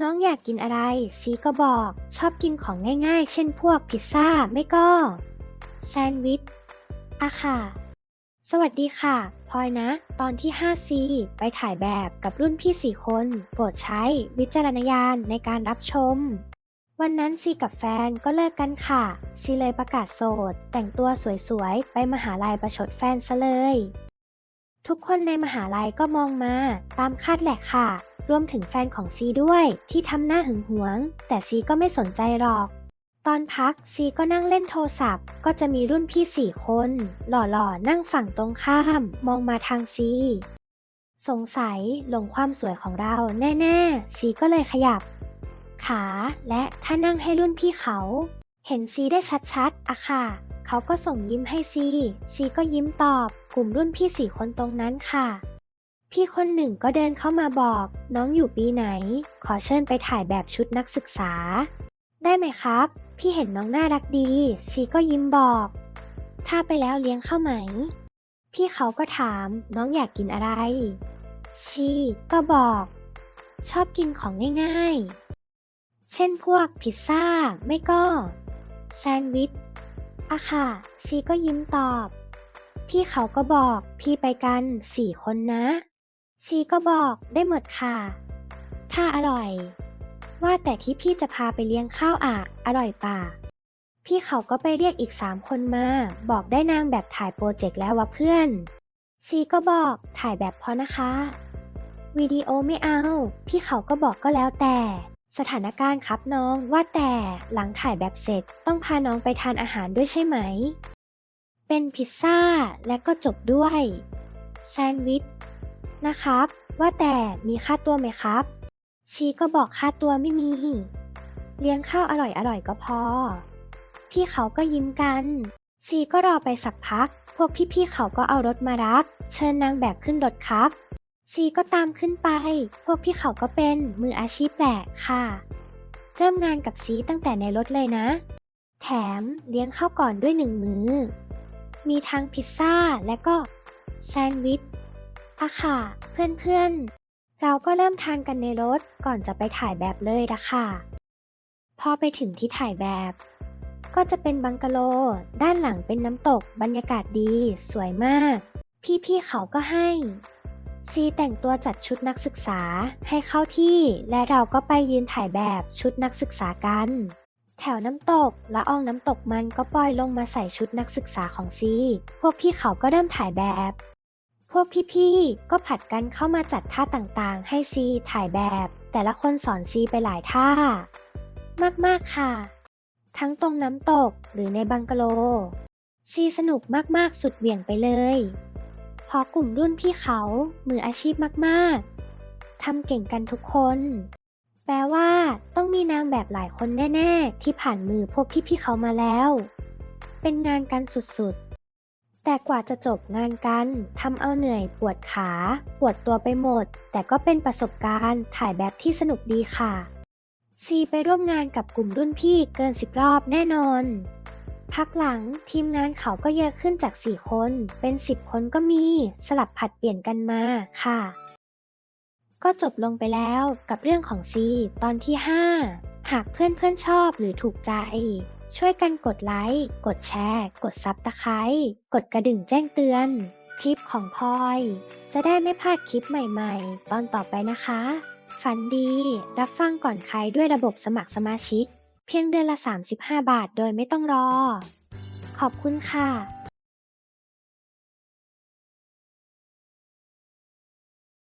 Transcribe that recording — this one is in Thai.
น้องอยากกินอะไร ซีก็บอก ชอบกินของง่ายๆ เช่นพวกพิซซ่า ไม่ก็ แซนด์วิชอะค่ะ สวัสดีค่ะพลอยนะ ตอนที่ 5C ไปถ่ายแบบกับรุ่นพี่สี่คน โปรดใช้วิจารณญาณในการรับชม วันนั้นซีกับแฟนก็เลิกกันค่ะ ซีเลยประกาศโสด แต่งตัวสวยๆ ไปมหาลัยประชดแฟนซะเลย ทุกคนในมหาลัยก็มองมา ตามคาดแหละค่ะ รวมถึงแฟนของซีด้วยที่ทำหน้าหึงหวง แต่ซีก็ไม่สนใจหรอก ตอนพักซีก็นั่งเล่นโทรศัพท์ ก็จะมีรุ่นพี่สี่คน หล่อๆ นั่งฝั่งตรงข้าม มองมาทางซี สงสัยหลงความสวยของเราแน่ๆ ซีก็เลยขยับ ขาและถ้านั่งให้รุ่นพี่เขา เห็นซีได้ชัดๆอะค่ะเขาก็ส่งยิ้มให้ซี ซีก็ยิ้มตอบ กลุ่มรุ่นพี่สี่คนตรงนั้นค่ะ พี่คนหนึ่งก็เดินเข้ามาบอก น้องอยู่ปีไหน ขอเชิญไปถ่ายแบบชุดนักศึกษา ได้ไหมครับ พี่เห็นน้องน่ารักดีซีก็ยิ้มบอก ถ้าไปแล้วเลี้ยงเข้าไหม พี่เขาก็ถาม น้องอยากกินอะไร ชีก็บอก ชอบกินของง่ายๆ เช่นพวกพิซซ่า ไม่ก็ แซนด์วิชอะค่ะซีก็ยิ้มตอบ พี่เขาก็บอก พี่ไปกันสี่คนนะ ซีก็บอกได้หมดค่ะ ถ้าอร่อย ว่าแต่ที่พี่จะพาไปเลี้ยงข้าวอะอร่อยป่ะพี่เขาก็ไปเรียกอีกสามคนมา บอกได้นางแบบถ่ายโปรเจกต์แล้ววะเพื่อนซีก็บอกถ่ายแบบพอนะคะวิดีโอไม่เอา พี่เขาก็บอกก็แล้วแต่ สถานการณ์ครับน้องว่าแต่หลังถ่ายแบบเสร็จต้องพาน้องไปทานอาหารด้วยใช่ไหม เป็นพิซซ่าและก็จบด้วย แซนด์วิช นะครับ ว่าแต่มีค่าตัวไหมครับ ชีก็บอกค่าตัวไม่มี เลี้ยงข้าวอร่อยๆก็พอ พี่เขาก็ยิ้มกันซีก็รอไปสักพัก พวกพี่ๆเขาก็เอารถมารับ เชิญนางแบบขึ้นรถครับซีก็ตามขึ้นไป พวกพี่เขาก็เป็นมืออาชีพแหละค่ะ เริ่มงานกับซีตั้งแต่ในรถเลยนะ แถมเลี้ยงข้าวก่อนด้วยหนึ่งมือ มีทั้งพิซซ่าและก็แซนด์วิช อะค่ะ เพื่อนๆ เราก็เริ่มทานกันในรถก่อนจะไปถ่ายแบบเลยละค่ะ พอไปถึงที่ถ่ายแบบ ก็จะเป็นบังกะโล ด้านหลังเป็นน้ำตก บรรยากาศดี สวยมาก พี่ๆเขาก็ให้ซีแต่งตัวจัดชุดนักศึกษาให้เข้าที่ และเราก็ไปยืนถ่ายแบบชุดนักศึกษากัน แถวน้ำตกละอองน้ำตกมันก็ปล่อยลงมาใส่ชุดนักศึกษาของซี พวกพี่เขาก็เริ่มถ่ายแบบ พวกพี่ๆ ก็ผัดกันเข้ามาจัดท่าต่างๆ ให้ซีถ่ายแบบ แต่ละคนสอนซีไปหลายท่า มากๆค่ะ ทั้งตรงน้ำตกหรือในบังกะโล ซีสนุกมากๆ สุดเหวี่ยงไปเลยเพราะกลุ่มรุ่นพี่เขามืออาชีพมากๆ ทำเก่งกันทุกคน แปลว่าต้องมีนางแบบหลายคนแน่ ๆ ที่ผ่านมือพวกพี่ๆเขามาแล้ว เป็นงานกันสุดๆ แต่กว่าจะจบงานกันทำเอาเหนื่อยปวดขา ปวดตัวไปหมด แต่ก็เป็นประสบการณ์ถ่ายแบบที่สนุกดีค่ะซีไปร่วมงานกับกลุ่มรุ่นพี่เกินสิบรอบแน่นอน พักหลังทีมงานเขาก็เยอะขึ้นจาก4คนเป็น10คนก็มีสลับผัดเปลี่ยนกันมาค่ะ ก็จบลงไปแล้วกับเรื่องของซีตอนที่5 หากเพื่อนๆชอบหรือถูกใจ ช่วยกันกดไลค์ กดแชร์ กดซับตะไคร้กดกระดิ่งแจ้งเตือน คลิปของพลอย จะได้ไม่พลาดคลิปใหม่ๆ ตอนต่อไปนะคะ ฝันดี รับฟังก่อนใครด้วยระบบสมัครสมาชิก เพียงเดือนละ 35 บาทโดยไม่ต้องรอ ขอบคุณค่ะ